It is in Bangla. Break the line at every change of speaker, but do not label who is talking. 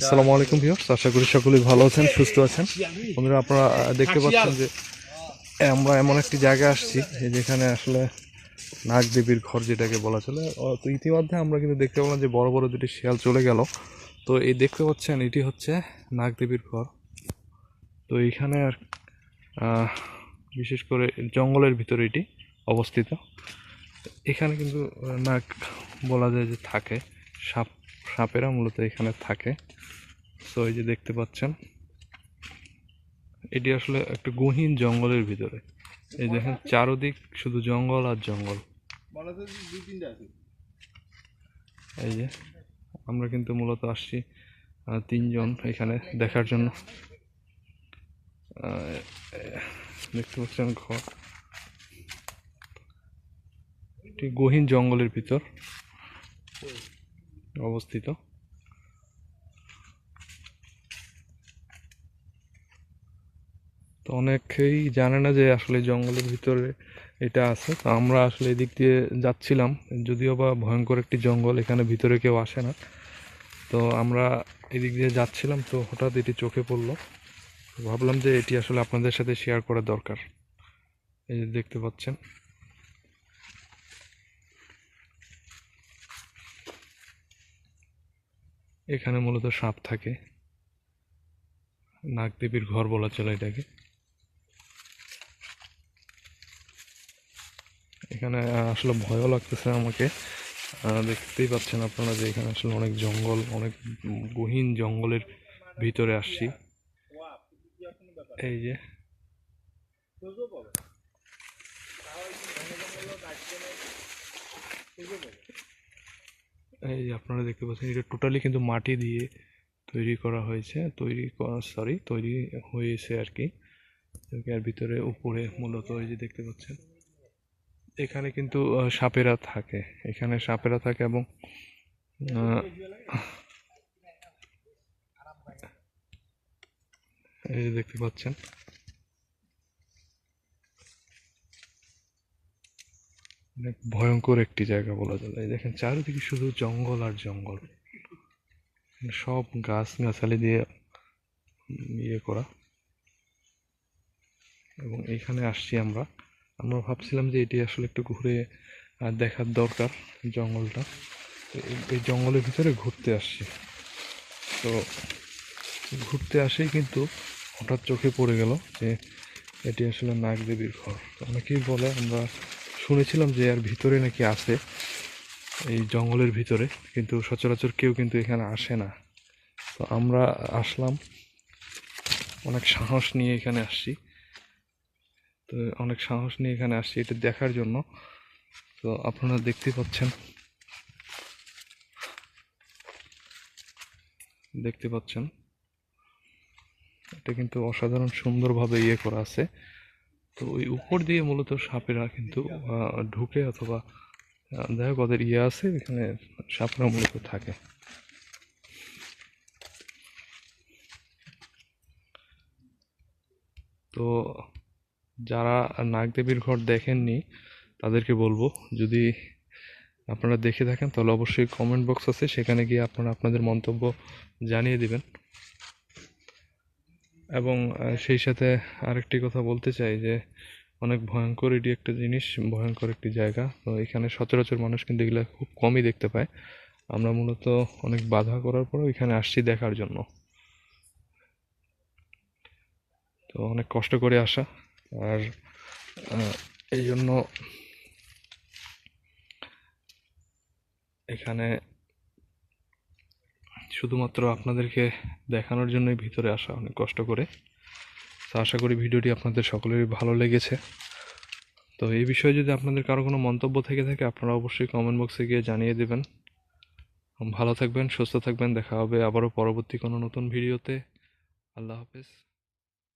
আসসালামু আলাইকুম ভিউয়ার্স আশা করি সকলেই ভালো আছেন সুস্থ আছেন। বন্ধুরা আপনারা দেখতে পাচ্ছেন যে আমরা এমন একটি জায়গায় আসছি যেখানে আসলে নাগদেবীর ঘর যেটাকে বলা চলে। তো ইতিমধ্যে আমরা কিন্তু দেখতে পেলাম যে বড় বড় দুটি শিয়াল চলে গেল। তো এই দেখতে পাচ্ছেন এটি হচ্ছে নাগদেবীর ঘর। তো এইখানে আর বিশেষ করে জঙ্গলের ভিতরে এটি অবস্থিত। এখানে কিন্তু নাগ বলা যায় যে থাকে। সাপ সাপেরা মূলত এখানে থাকে। তো এই যে দেখতে পাচ্ছেন, এটি আসলে একটা গহীন জঙ্গলের ভিতরে। এই দেখেন, চারদিক শুধু জঙ্গল আর জঙ্গল। এই যে, আমরা কিন্তু মূলত আসছি তিনজন এখানে দেখার জন্য। দেখতে পাচ্ছেন ঘর। এটি গহীন জঙ্গলের ভিতর অবস্থিত। তো অনেকেই জানে না যে আসলে জঙ্গলের ভিতরে এটা আছে। তো আমরা আসলে এদিক দিয়ে যাচ্ছিলাম, যদিও বা ভয়ঙ্কর একটি জঙ্গল, এখানে ভিতরে কেউ আসে না। তো আমরা এদিক দিয়ে যাচ্ছিলাম, তো হঠাৎ এটি চোখে পড়ল। ভাবলাম যে এটি আসলে আপনাদের সাথে শেয়ার করা দরকার। এই যে দেখতে পাচ্ছেন। এখানে মূলত সাপ থাকে। নাগদেবীর ঘর বলা চলে এটাকে। এখানে আসলে ভয়ও লাগতেছে আমাকে। দেখতেই পাচ্ছেন আপনারা যে এখানে আসলে অনেক জঙ্গল, অনেক গহীন জঙ্গলের ভিতরে আসছি। এই যে। এই যে আপনারা দেখতে পাচ্ছেন, এটা টোটালি কিন্তু মাটি দিয়ে তৈরি করা হয়েছে। তৈরি সরি তৈরি হয়েছে আর কি। এর ভিতরে, উপরে মূলত এই যে দেখতে পাচ্ছেন। এখানে কিন্তু সাপেরা থাকে। এখানে সাপেরা থাকে এবং এই যে দেখতে পাচ্ছেন। অনেক ভয়ঙ্কর একটি জায়গা বলা যায়। এই দেখেন, চারিদিকে শুধু জঙ্গল আর জঙ্গল। সব গাছ গাছালি দিয়ে ইয়ে করা। এবং এখানে আসছি আমরা। আমরা ভাবছিলাম যে এটি আসলে একটু ঘুরে দেখার দরকার জঙ্গলটা। এই- জঙ্গলের ভিতরে ঘুরতে আসছি। তো ঘুরতে আসেই কিন্তু হঠাৎ চোখে পড়ে গেল যে এটি আসলে নাগদেবীর ঘর। অনেকেই বলে, আমরা শুনেছিলাম যে এর ভিতরে নাকি আছে এই জঙ্গলের ভিতরে, কিন্তু সচরাচর কেউ কিন্তু এখানে আসে না। তো আমরা আসলাম, অনেক সাহস নিয়ে এখানে আসছি। তো অনেক সাহস নিয়ে এখানে আসছি এটা দেখার জন্য। তো আপনারা দেখতে পাচ্ছেন। দেখতে পাচ্ছেন। এটা কিন্তু অসাধারণ সুন্দরভাবে ইয়ে করা আছে। তো ওই উপর দিয়ে মূলত সাপেরা কিন্তু ঢুকে অথবা যাই হোক ওদের ইয়ে আছে, এখানে সাপরা মূলত থাকে। তো যারা নাগদেবীর ঘর দেখেননি, তাদেরকে বলব, যদি আপনারা দেখে থাকেন, তাহলে অবশ্যই কমেন্ট বক্স আছে, সেখানে গিয়ে আপনারা আপনাদের মন্তব্য জানিয়ে দিবেন। এবং সেই সাথে আরেকটি কথা বলতে চাই যে, অনেক ভয়ঙ্কর এটি একটা জিনিস, ভয়ঙ্কর একটি জায়গা। তো এখানে সচরাচর মানুষ কিন্তু এগুলো খুব কমই দেখতে পায়। আমরা মূলত অনেক বাধা করার পরেও এখানে আসছি দেখার জন্য। তো অনেক কষ্ট করে আসা। আর এই জন্য এখানে শুধুমাত্র আপনাদেরকে দেখানোর জন্যই ভিতরে আসা অনেক কষ্ট করে। তো আশা করি ভিডিওটি আপনাদের সকলেরই ভালো লেগেছে। তো এই বিষয়ে যদি আপনাদের কারও কোনো মন্তব্য থেকে থাকে, আপনারা অবশ্যই কমেন্ট বক্সে গিয়ে জানিয়ে দেবেন। ভালো থাকবেন, সুস্থ থাকবেন, দেখা হবে আবারও পরবর্তী কোনো নতুন ভিডিওতে। আল্লাহ হাফেজ।